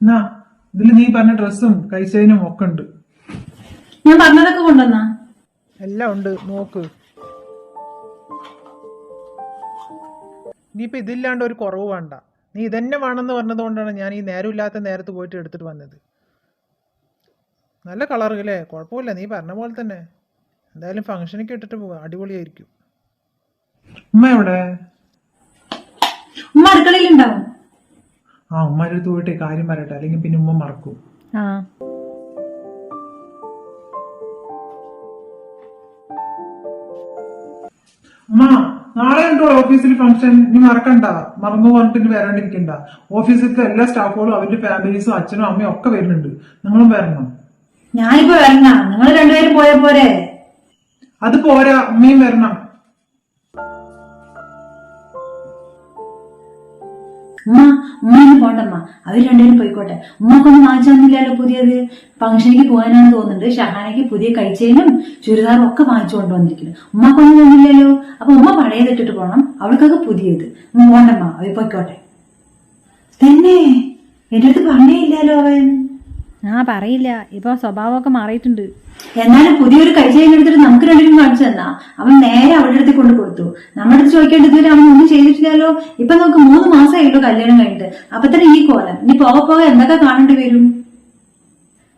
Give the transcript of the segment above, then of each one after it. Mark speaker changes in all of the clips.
Speaker 1: എന്നാ ഇതിൽ നീ പറഞ്ഞ ഡ്രസ്സും കൈസേനും ഒക്കെ ഉണ്ട്
Speaker 2: ഞാൻ പറഞ്ഞതൊക്കെ കൊണ്ടുവന്നാ?
Speaker 1: എല്ലാം ഉണ്ട് നോക്ക് ഇനിയിപ്പോ ഇതില്ലാണ്ട് ഒരു കുറവ് വേണ്ട. നീ ഇതന്നെ വേണമെന്ന് പറഞ്ഞതുകൊണ്ടാണ് ഞാൻ ഈ നേരമില്ലാത്ത നേരത്ത് പോയിട്ട് എടുത്തിട്ട് വന്നത്. നല്ല കളർ അല്ലേ? കുഴപ്പമില്ല നീ പറഞ്ഞ പോലെ തന്നെ. എന്തായാലും ഫംഗ്ഷനൊക്കെ ഇട്ടിട്ട് പോവാ അടിപൊളിയായിരിക്കും. ഉമ്മ എവിടെ?
Speaker 2: ഉമ്മ അടുക്കളയിൽ ഉണ്ടാവും
Speaker 1: ആ ഉമ്മാരുടെ അടുത്ത് പോയിട്ട് കാര്യം പറയട്ടെ. അല്ലെങ്കിൽ പിന്നെ ഉമ്മ മറക്കും.
Speaker 2: ആ.
Speaker 1: അമ്മ നാളെ ഉണ്ടോ ഓഫീസിൽ ഫംഗ്ഷൻ നീ മറക്കണ്ട. മറന്നു പറഞ്ഞിട്ട് വരാണ്ടിരിക്കണ്ട. ഓഫീസിലത്തെ എല്ലാ സ്റ്റാഫുകളും അവരുടെ ഫാമിലീസും അച്ഛനും അമ്മയും ഒക്കെ വരുന്നുണ്ട്. നിങ്ങളും വരണം.
Speaker 2: ഞാനിപ്പോ വരണ. നിങ്ങൾ രണ്ടുപേരും പോയ പോരെ?
Speaker 1: അത് പോരാ. അമ്മയും വരണം.
Speaker 2: ഉമ്മ ഉമ്മയൊന്നും പോണ്ടമ്മ. അവർ രണ്ടുപേരും പോയിക്കോട്ടെ. ഉമ്മക്കൊന്നും വാങ്ങിച്ചു തന്നില്ലല്ലോ പുതിയത്. ഫംഗ്ഷനിക്ക് പോകാനാണ് തോന്നുന്നുണ്ട്. ഷഹാനയ്ക്ക് പുതിയ കഴിച്ചതിനും ചുരിദാറും ഒക്കെ വാങ്ങിച്ചു കൊണ്ടുവന്നിരിക്കുന്നു. ഉമ്മക്കൊന്നും തോന്നില്ലല്ലോ അപ്പൊ ഉമ്മ പഴയതിട്ടിട്ട് പോകണം അവൾക്കൊക്കെ പുതിയത്. ഉമ്മ പോണ്ടമ്മ അവർ പോയിക്കോട്ടെ. തന്നെ. എന്റെ അടുത്ത് പറഞ്ഞേ ഇല്ലല്ലോ അവൻ.
Speaker 3: ആ പറയില്ല. ഇപ്പൊ സ്വഭാവമൊക്കെ മാറിയിട്ടുണ്ട്.
Speaker 2: എന്നാലും പുതിയൊരു കഴിച്ചതിന് എടുത്തിട്ട് നമുക്ക് രണ്ടിനും കാണിച്ചു തന്നാ. അവൻ നേരെ അവളുടെ അടുത്ത് കൊണ്ട് കൊടുത്തു. നമ്മുടെ അടുത്ത് ചോദിക്കേണ്ട ഇതുവരെ അവൻ ഒന്നും ചെയ്തിട്ടില്ലല്ലോ ഇപ്പൊ നമുക്ക് മൂന്ന് മാസമായിട്ടുള്ളൂ കല്യാണം കഴിഞ്ഞിട്ട്. അപ്പൊ തന്നെ ഈ കോലം. ഇനി പോക പോകെ എന്തൊക്കെ കാണേണ്ടി വരും?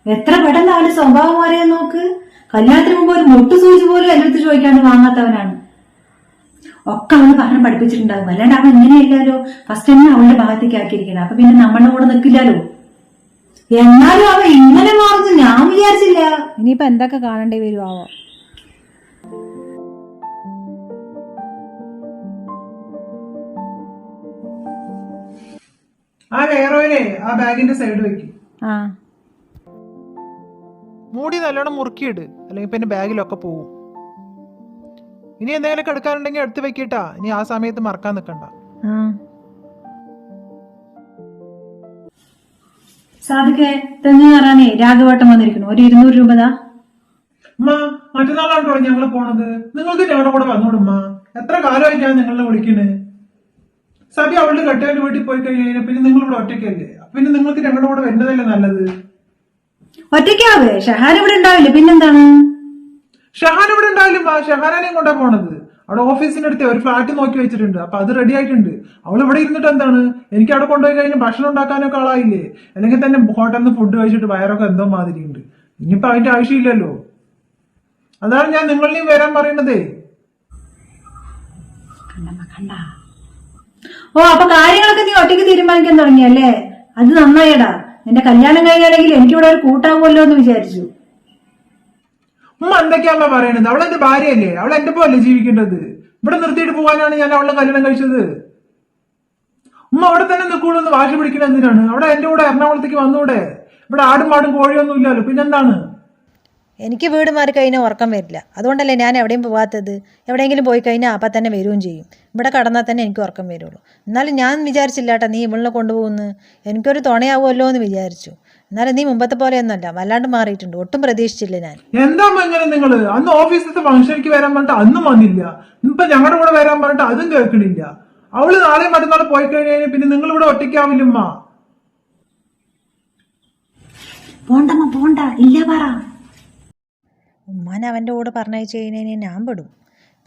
Speaker 2: എത്ര പെട്ടെന്ന് അവന്റെ സ്വഭാവം അറിയാൻ നോക്ക്. കല്യാണത്തിന് മുമ്പ് ഒരു മുട്ടു സൂചി പോലും എന്റെ അടുത്ത് ചോദിക്കാണ്ട് വാങ്ങാത്തവനാണ്. ഒക്കെ അവൾ പറഞ്ഞ് പഠിപ്പിച്ചിട്ടുണ്ടാകും അല്ലാണ്ട് അവൻ ഇങ്ങനെയില്ലല്ലോ ഫസ്റ്റ് തന്നെ അവളുടെ ഭാഗത്തേക്ക് ആക്കിയിരിക്കണം. അപ്പൊ പിന്നെ നമ്മളുടെ കൂടെ നിൽക്കില്ലല്ലോ. എന്നാലും അവൻ ഇങ്ങനെ മാറുന്നു ഞാൻ വിചാരിച്ചില്ല.
Speaker 3: ഇനിയിപ്പോ എന്തൊക്കെ കാണേണ്ടി വരുമാവോ
Speaker 1: ആ ഹെയർ ഓയിലേ ആ ബാഗിന്റെ സൈഡ് വെക്കും.
Speaker 3: ആ.
Speaker 1: മൂടി നല്ലോണം മുറുക്കിയിട്. അല്ലെങ്കിൽ പിന്നെ ബാഗിലൊക്കെ പോവും ഇനി എന്തെങ്കിലും എടുക്കാനുണ്ടെങ്കിൽ എടുത്ത് വെക്കിട്ടാ. ഇനി ആ സമയത്ത് മറക്കാൻ നിൽക്കണ്ട
Speaker 2: സാധുക്കെ തെങ്ങ് കയറാനേ രാഘവട്ടം വന്നിരിക്കുന്നു. ഒരു ഇരുന്നൂറ് രൂപ ദാ
Speaker 1: ഉമ്മ മറ്റന്നാളാണോ ഞങ്ങൾ പോണത്. നിങ്ങൾക്ക് ഞങ്ങളുടെ കൂടെ വന്നോടുമ്മ. എത്ര കാലമായിട്ടാണ് നിങ്ങളെ വിളിക്കുന്നത് സബി അവളുടെ കെട്ടവന്റെ വീട്ടിൽ പോയി കഴിഞ്ഞാൽ പിന്നെ നിങ്ങൾ ഇവിടെ ഒറ്റയ്ക്കല്ലേ? പിന്നെ നിങ്ങൾക്ക് ഞങ്ങളുടെ കൂടെ വരുന്നതല്ലേ നല്ലത്
Speaker 2: ഒറ്റയ്ക്കാവേ ഷഹാൻ ഇവിടെ ഉണ്ടാവില്ല? പിന്നെന്താണ്?
Speaker 1: ഷഹാൻ ഇവിടെ ഉണ്ടാവില്ല? ഷഹാനെയും കൊണ്ടാ പോണത്. അവിടെ ഓഫീസിന്റെ അടുത്ത് ഒരു ഫ്ലാറ്റ് നോക്കി വെച്ചിട്ടുണ്ട്. അപ്പൊ അത് റെഡി ആയിട്ടുണ്ട്. അവൾ ഇവിടെ ഇരുന്നിട്ട് എന്താണ്? എനിക്ക് അവിടെ കൊണ്ടുപോയി കഴിഞ്ഞാൽ ഭക്ഷണം ഉണ്ടാക്കാനൊക്കെ ആളായില്ലേ? അല്ലെങ്കിൽ തന്നെ ഹോട്ടലിൽ നിന്ന് ഫുഡ് കഴിച്ചിട്ട് വയറൊക്കെ എന്തോ മാതിരി ഉണ്ട്. ഇനിയിപ്പോ അതിന്റെ ആവശ്യമില്ലല്ലോ. അതാണ് ഞാൻ നിങ്ങളിലേയും വരാൻ പറയുന്നതേ.
Speaker 2: ഓ അപ്പൊ കാര്യങ്ങളൊക്കെ നീ ഒറ്റയ്ക്ക് തീരുമാനിക്കാൻ തുടങ്ങിയല്ലേ? അത് നന്നായിടാ. നിന്റെ കല്യാണം കഴിഞ്ഞാലെങ്കിൽ എനിക്കിവിടെ ഒരു കൂട്ടാകുമല്ലോ എന്ന് വിചാരിച്ചു.
Speaker 1: ഉമ്മ എന്തൊക്കെയാ പറയണത്? അവൾ എന്റെ ഭാര്യയല്ലേ? അവൾ എന്റെ പോലെ ജീവിക്കേണ്ടത്? ഇവിടെ നിർത്തിയിട്ട് പോകാനാണ് ഞാൻ അവളെ കല്യാണം കഴിച്ചത്. ഉമ്മ അവിടെ തന്നെ നിൽക്കുള്ളൂ എന്ന് വാശി പിടിക്കണ എന്തിനാണ്? അവിടെ എന്റെ കൂടെ എറണാകുളത്തേക്ക് വന്നൂടെ? ഇവിടെ ആടും പാടും കോഴിയൊന്നും ഇല്ലല്ലോ. പിന്നെന്താണ്?
Speaker 4: എനിക്ക് വീട് മാറി കഴിഞ്ഞാൽ ഉറക്കം വരില്ല. അതുകൊണ്ടല്ലേ ഞാൻ എവിടെയും പോകാത്തത് എവിടെയെങ്കിലും പോയി കഴിഞ്ഞാൽ അപ്പം തന്നെ വരികയും ചെയ്യും. ഇവിടെ കടന്നാൽ തന്നെ എനിക്ക് ഉറക്കം വരുള്ളൂ. എന്നാലും ഞാൻ വിചാരിച്ചില്ല കേട്ടോ നീ ഇവളിനെ കൊണ്ടുപോകുന്നു. എനിക്കൊരു തുണയാവുമല്ലോ എന്ന് വിചാരിച്ചു. എന്നാലും നീ മുമ്പത്തെ പോലെയൊന്നുമല്ല. വല്ലാണ്ട് മാറിയിട്ടുണ്ട്. ഒട്ടും പ്രതീക്ഷിച്ചില്ല ഞാൻ.
Speaker 1: എന്താ ഇങ്ങനെ നിങ്ങൾ? അന്ന് ഓഫീസിലത്തെ ഫംഗ്ഷനിക്ക് വരാൻ പറഞ്ഞിട്ട് അന്നും വന്നില്ല. ഇപ്പൊ ഞങ്ങളുടെ കൂടെ വരാൻ പറഞ്ഞിട്ട് അതും കേൾക്കണില്ല. അവൾ നാളെ മറ്റന്നാൾ പോയി കഴിഞ്ഞാൽ പിന്നെ നിങ്ങൾ ഇവിടെ ഒറ്റയ്ക്കാവില്ലമ്മ
Speaker 2: പോണ്ടമ്മ പോണ്ട. ഇല്ല പറ.
Speaker 4: അവന്റെ കൂടെ പറഞ്ഞയച്ചു കഴിഞ്ഞാൽ ഞാൻ പെടും.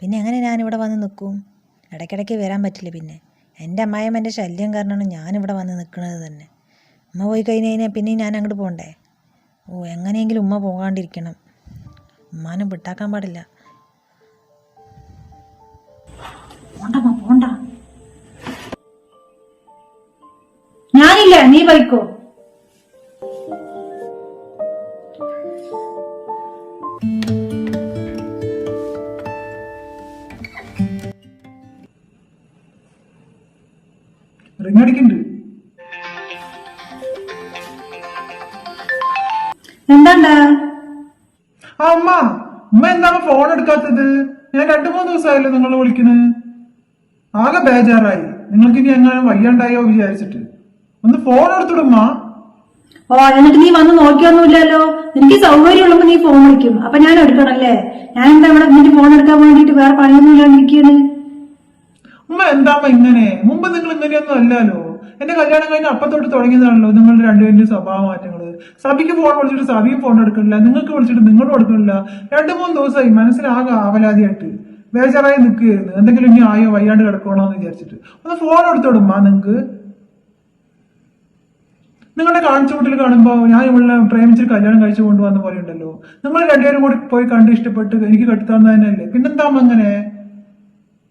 Speaker 4: പിന്നെ എങ്ങനെ ഞാനിവിടെ വന്ന് നിൽക്കും? ഇടയ്ക്കിടയ്ക്ക് വരാൻ പറ്റില്ല പിന്നെ. എന്റെ അമ്മായും എന്റെ ശല്യം കാരണമാണ് ഞാനിവിടെ വന്ന് നിൽക്കുന്നത് തന്നെ. ഉമ്മ പോയി കഴിഞ്ഞ് കഴിഞ്ഞാൽ പിന്നെ ഞാൻ അങ്ങോട്ട് പോകണ്ടേ? ഓ എങ്ങനെയെങ്കിലും ഉമ്മ പോകാണ്ടിരിക്കണം. ഉമ്മാനും വിട്ടാക്കാൻ പാടില്ല.
Speaker 2: ഞാനില്ല നീ പോയിക്കോ.
Speaker 1: റിങ് അടിക്കുന്നുണ്ട്
Speaker 2: എന്താണ്ടാ?
Speaker 1: ആ അമ്മ ഉമ്മ എന്താണ് ഫോൺ എടുക്കാത്തത്? ഞാൻ രണ്ടു മൂന്ന് ദിവസമായല്ലോ നിങ്ങളെ വിളിക്കുന്നത് ആകെ ബേജാറായി. നിങ്ങൾക്ക് ഇനി എങ്ങനെ വയ്യാണ്ടായോ വിചാരിച്ചിട്ട്. ഒന്ന് ഫോൺ എടുത്തിടുമ്മ
Speaker 2: ഓ എന്നിട്ട് നീ വന്ന് നോക്കിയൊന്നുമില്ലല്ലോ? എനിക്ക് സൗകര്യം ഉള്ളപ്പോ നീ ഫോൺ വിളിക്കും. അപ്പൊ ഞാൻ എടുക്കണല്ലേ? ഞാൻ എന്താ ഇവിടെ നിന്റെ ഫോൺ എടുക്കാൻ വേണ്ടിട്ട് വേറെ പണിയൊന്നും
Speaker 1: ഉമ്മ എന്താമ്മ ഇങ്ങനെ? മുമ്പ് നിങ്ങൾ ഇങ്ങനെയൊന്നും അല്ലല്ലോ. എന്റെ കല്യാണം കഴിഞ്ഞ അപ്പത്തോട്ട് തുടങ്ങിയതാണല്ലോ നിങ്ങൾ രണ്ടുപേരുടെ സ്വഭാവ മാറ്റങ്ങൾ. സഭിക്ക് ഫോൺ വിളിച്ചിട്ട് സഭിയും ഫോൺ എടുക്കണില്ല നിങ്ങൾക്ക് വിളിച്ചിട്ട് നിങ്ങളും എടുക്കണില്ല. രണ്ടു മൂന്ന് ദിവസമായി മനസ്സിലാകെ ആവലാതിയായിട്ട് ബേജാറായി നിൽക്കുകയായിരുന്നു. എന്തെങ്കിലും ഇനി ആയോ വയ്യാണ്ട് കിടക്കണോ എന്ന് വിചാരിച്ചിട്ട്. ഒന്ന് ഫോൺ എടുത്തോടുമ്മാ നിങ്ങക്ക് നിങ്ങളുടെ കാണിച്ചുകൂട്ടിൽ കാണുമ്പോൾ ഞാൻ ഇവിടെ പ്രേമിച്ച് കല്യാണം കഴിച്ചു കൊണ്ടുവന്ന പോലെ ഉണ്ടല്ലോ. നിങ്ങൾ രണ്ടുപേരും കൂടി പോയി കണ്ട് ഇഷ്ടപ്പെട്ട് എനിക്ക് കെട്ടിത്തന്ന തന്നെയല്ലേ പിന്നെന്താ അങ്ങനെ?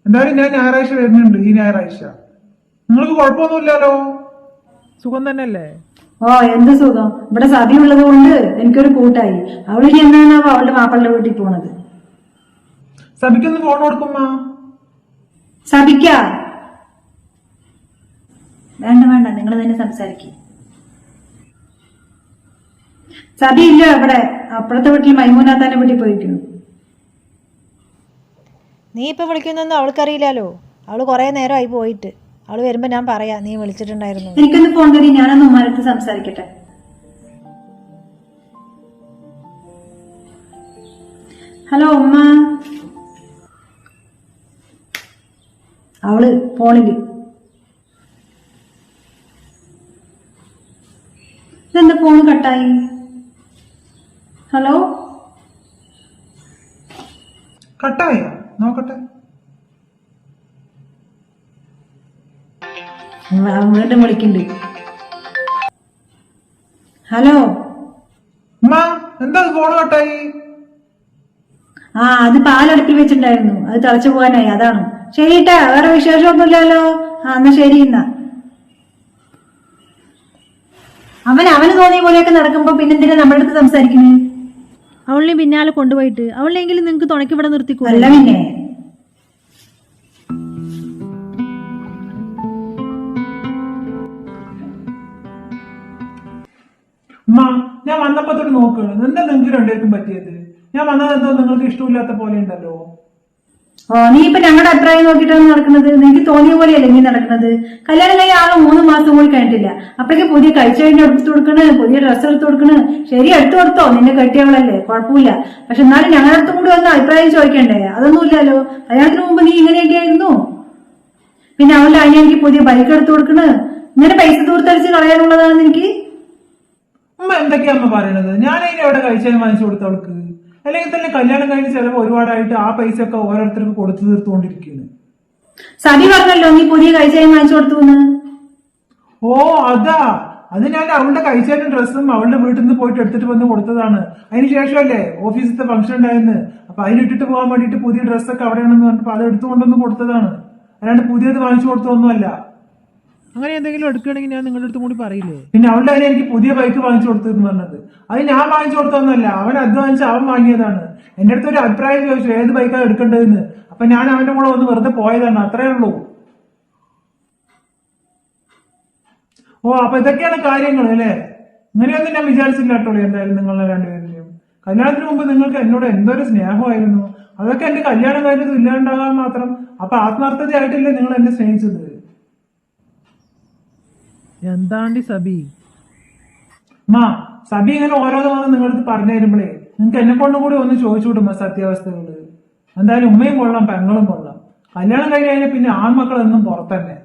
Speaker 1: എന്തായാലും ഞാൻ ഞായറാഴ്ച വരുന്നുണ്ട് ഈ ഞായറാഴ്ച. നിങ്ങൾക്ക് കുഴപ്പമൊന്നുമില്ലല്ലോ? സുഖം തന്നെയല്ലേ?
Speaker 2: ഓ എന്ത് സുഖം. ഇവിടെ സതി ഉള്ളത് കൊണ്ട് എനിക്കൊരു കൂട്ടായി. അവളിനി എന്നാണ് അവളുടെ മാപ്പിളുടെ വീട്ടിൽ പോണത്?
Speaker 1: സഭിക്കൊന്ന് ഫോൺ കൊടുക്കുമ്മ.
Speaker 2: സഭിക്ക വേണ്ട വേണ്ട. നിങ്ങൾ തന്നെ സംസാരിക്കും. ഇല്ല ഇവിടെ. അപ്പുറത്തെ വീട്ടിൽ മൈമൂനാത്താന്റെ വീട്ടിൽ പോയിട്ടു
Speaker 4: നീ ഇപ്പൊ വിളിക്കുന്നൊന്നും അവൾക്കറിയില്ലല്ലോ. അവൾ കുറേ നേരമായി പോയിട്ട്. അവൾ വരുമ്പോ ഞാൻ പറയാം. നീ വിളിച്ചിട്ടുണ്ടായിരുന്നു.
Speaker 2: എനിക്കൊന്ന് ഫോൺ തരി. ഞാനൊന്ന് ഉമ്മാനത്ത് സംസാരിക്കട്ടെ. ഹലോ ഉമ്മ. അവൾ ഫോണിൽ. ഇതെന്താ ഫോൺ കട്ടായി ഹലോ
Speaker 1: കട്ടായോ? നോക്കട്ടെ.
Speaker 2: വീണ്ടും വിളിക്കുന്നുണ്ട് ഹലോ
Speaker 1: എന്താ ഫോൺ കട്ടായി?
Speaker 2: ആ അത് പാലടുപ്പിൽ വെച്ചിട്ടുണ്ടായിരുന്നു. അത് തിളച്ചു പോകാനായി അതാണ്. ശരിട്ടാ വേറെ വിശേഷമൊന്നുമില്ലല്ലോ. ആ എന്നാ ശരി എന്നാ. അവൻ അവന് തോന്നിയ പോലെയൊക്കെ നടക്കുമ്പോ പിന്നെന്തിനാ നമ്മുടെ അടുത്ത് സംസാരിക്കുന്നത്
Speaker 3: അവളിനെ പിന്നാലെ കൊണ്ടുപോയിട്ട് അവളിനെങ്കിലും നിങ്ങൾക്ക് തുണയ്ക്ക് ഇവിടെ നിർത്തിക്കൂടെ
Speaker 1: ഞാൻ വന്നപ്പോ തൊട്ട് നോക്കുകയാണ് എന്താ നിങ്ങൾക്ക് രണ്ടുപേർക്കും പറ്റിയത്? ഞാൻ വന്നത് എന്തോ നിങ്ങൾക്ക് ഇഷ്ടമില്ലാത്ത പോലെ ഉണ്ടല്ലോ.
Speaker 2: നീ ഇപ്പൊ ഞങ്ങളുടെ അഭിപ്രായം നോക്കിയിട്ടാണ് നടക്കുന്നത്? നിനക്ക് തോന്നിയ പോലെയല്ലേ നീ നടക്കുന്നത്? കല്യാണം കഴിഞ്ഞ ആകെ മൂന്ന് മാസം കൂടി കഴിഞ്ഞിട്ടില്ല. അപ്പോഴേക്ക് പുതിയ കഴിച്ച കഴിഞ്ഞ എടുത്തു കൊടുക്കണ് പുതിയ ഡ്രസ്സ് എടുത്തു കൊടുക്കണ്. ശരി എടുത്തു കൊടുത്തോ. നിന്നെ കെട്ടിയവളല്ലേ. കുഴപ്പമില്ല. പക്ഷെ എന്നാലും ഞങ്ങളുടെ അടുത്തും കൂടി വന്ന് അഭിപ്രായം ചോദിക്കണ്ടേ? അതൊന്നുമില്ലല്ലോ കല്യാണത്തിന് മുമ്പ് നീ ഇങ്ങനെയൊക്കെയായിരുന്നു. പിന്നെ അവളുടെ അനിയനിക്ക് പുതിയ ബൈക്ക് എടുത്തു കൊടുക്കണ്. ഇങ്ങനെ പൈസ ദൂരത്തടിച്ച് കളയാനുള്ളതാണ് എനിക്ക്
Speaker 1: എന്തൊക്കെയാ അമ്മ പറയണത്? ഞാൻ എവിടെ കഴിച്ചാൽ വാങ്ങിച്ചു കൊടുത്തവൾക്ക്. അല്ലെങ്കിൽ തന്നെ കല്യാണം കഴിഞ്ഞ് ചിലവ് ഒരുപാടായിട്ട് ആ പൈസ ഒക്കെ ഓരോരുത്തർക്ക് കൊടുത്തു തീർത്തുകൊണ്ടിരിക്കുന്നു
Speaker 2: സതി പറഞ്ഞല്ലോ നീ പുതിയ കഴിച്ചായി വാങ്ങിച്ചു കൊടുത്തു
Speaker 1: ഓ അതാ. അത് ഞാൻ അവളുടെ കഴിച്ചാലും ഡ്രസ്സും അവളുടെ വീട്ടിൽ നിന്ന് പോയിട്ട് എടുത്തിട്ട് വന്ന് കൊടുത്തതാണ്. അതിന് ശേഷമല്ലേ ഓഫീസിലത്തെ ഫംഗ്ഷൻ ഉണ്ടായിരുന്നു? അപ്പൊ അതിനിട്ടിട്ട് പോകാൻ വേണ്ടിയിട്ട് പുതിയ ഡ്രസ്സൊക്കെ അവിടെയാണെന്ന് പറഞ്ഞപ്പോ അത് എടുത്തുകൊണ്ടൊന്ന് കൊടുത്തതാണ്. അല്ലാണ്ട് പുതിയത് വാങ്ങിച്ചു കൊടുത്തൊന്നുമല്ല.
Speaker 5: അങ്ങനെ എന്തെങ്കിലും എടുക്കുകയാണെങ്കിൽ ഞാൻ നിങ്ങളുടെ അടുത്ത് കൂടി പറയില്ലേ?
Speaker 1: പിന്നെ അവളുടെ അതിന് എനിക്ക് പുതിയ ബൈക്ക് വാങ്ങിച്ചു കൊടുത്തെന്ന് പറഞ്ഞത്. അത് ഞാൻ വാങ്ങിച്ചു കൊടുത്തതൊന്നുമല്ല. അവൻ അധ്വാനിച്ച് അവൻ വാങ്ങിയതാണ്. എന്റെ അടുത്ത് ഒരു അഭിപ്രായം ചോദിച്ചു ഏത് ബൈക്കാണ് എടുക്കേണ്ടതെന്ന്? അപ്പൊ ഞാൻ അവന്റെ കൂടെ ഒന്ന് വെറുതെ പോയതാണ്. അത്രേ ഉള്ളൂ. ഓ അപ്പൊ ഇതൊക്കെയാണ് കാര്യങ്ങൾ അല്ലേ? ഇങ്ങനെയൊന്നും ഞാൻ വിചാരിച്ചില്ല കേട്ടോ. എന്തായാലും നിങ്ങളെ രണ്ടുപേരുടെയും. കല്യാണത്തിന് മുമ്പ് നിങ്ങൾക്ക് എന്നോട് എന്തൊരു സ്നേഹമായിരുന്നു. അതൊക്കെ എന്റെ കല്യാണം കഴിഞ്ഞത് ഇല്ലാണ്ടാകാൻ മാത്രം. അപ്പൊ ആത്മാർത്ഥതയായിട്ടല്ലേ നിങ്ങൾ എന്നെ സ്നേഹിച്ചത്?
Speaker 5: എന്താണ്ടി സബി?
Speaker 1: മാ സബി ഇങ്ങനെ ഓരോന്ന് നിങ്ങളടുത്ത് പറഞ്ഞു തരുമ്പോഴേ നിങ്ങൾക്ക് എന്നെ കൊണ്ടും കൂടി ഒന്ന് ചോദിച്ചു വിടുമ്പോ സത്യാവസ്ഥകൾ. എന്തായാലും ഉമ്മയും കൊള്ളാം പെങ്ങളും കൊള്ളാം. കല്യാണം കഴിഞ്ഞ് കഴിഞ്ഞാൽ പിന്നെ ആൺമക്കളെന്നും പുറത്തന്നെ.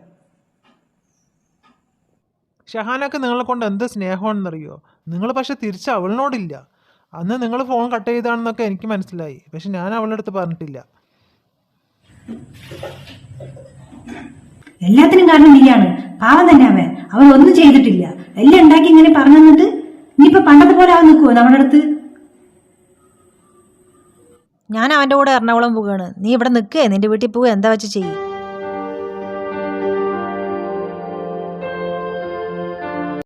Speaker 5: ഷഹാനൊക്കെ നിങ്ങളെ കൊണ്ട് എന്ത് സ്നേഹമാണെന്നറിയോ? നിങ്ങൾ പക്ഷെ തിരിച്ച് അവളിനോടില്ല. അന്ന് നിങ്ങൾ ഫോൺ കട്ട് ചെയ്താണെന്നൊക്കെ എനിക്ക് മനസ്സിലായി. പക്ഷെ ഞാൻ അവളുടെ അടുത്ത് പറഞ്ഞിട്ടില്ല.
Speaker 2: എല്ലാത്തിനും കാരണം നീയാണ് പാവം തന്നെ അവൻ. അവൻ ഒന്നും ചെയ്തിട്ടില്ല. എല്ലാം ഉണ്ടാക്കി ഇങ്ങനെ പറഞ്ഞു തന്നിട്ട് ഇനിയിപ്പൊ പണ്ടത്തെ പോലെ അവൻ നിൽക്കുവോ നമ്മുടെ അടുത്ത്?
Speaker 4: ഞാൻ അവന്റെ കൂടെ എറണാകുളം പോവുകയാണ്. നീ ഇവിടെ നിൽക്കേ നിന്റെ വീട്ടിൽ പോവുക. എന്താ വെച്ച് ചെയ്യും.